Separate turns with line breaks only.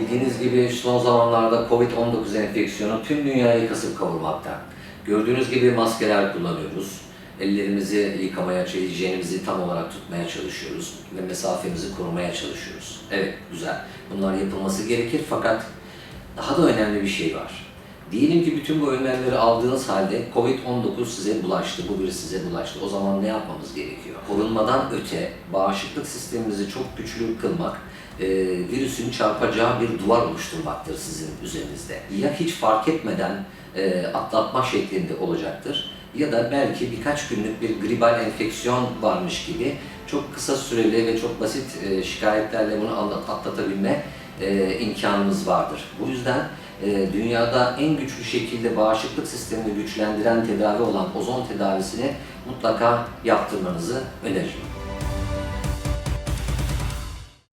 Bildiğiniz gibi son zamanlarda Covid-19 enfeksiyonu tüm dünyayı kasıp kavurmakta. Gördüğünüz gibi maskeler kullanıyoruz. Ellerimizi yıkamaya, hijyenimizi tam olarak tutmaya çalışıyoruz ve mesafemizi korumaya çalışıyoruz. Evet, güzel. Bunlar yapılması gerekir fakat daha da önemli bir şey var. Diyelim ki bütün bu önlemleri aldığınız halde Covid-19 size bulaştı, bu virüs size bulaştı. O zaman ne yapmamız gerekiyor? Korunmadan öte bağışıklık sistemimizi çok güçlü kılmak, e, virüsün çarpacağı bir duvar oluşturmaktır sizin üzerinizde. Ya hiç fark etmeden e, atlatma şeklinde olacaktır ya da belki birkaç günlük bir gribal enfeksiyon varmış gibi çok kısa süreli ve çok basit e, şikayetlerle bunu anlat- atlatabilme e, imkanımız vardır. Bu yüzden e, dünyada en güçlü şekilde bağışıklık sistemini güçlendiren tedavi olan ozon tedavisini mutlaka yaptırmanızı öneririm.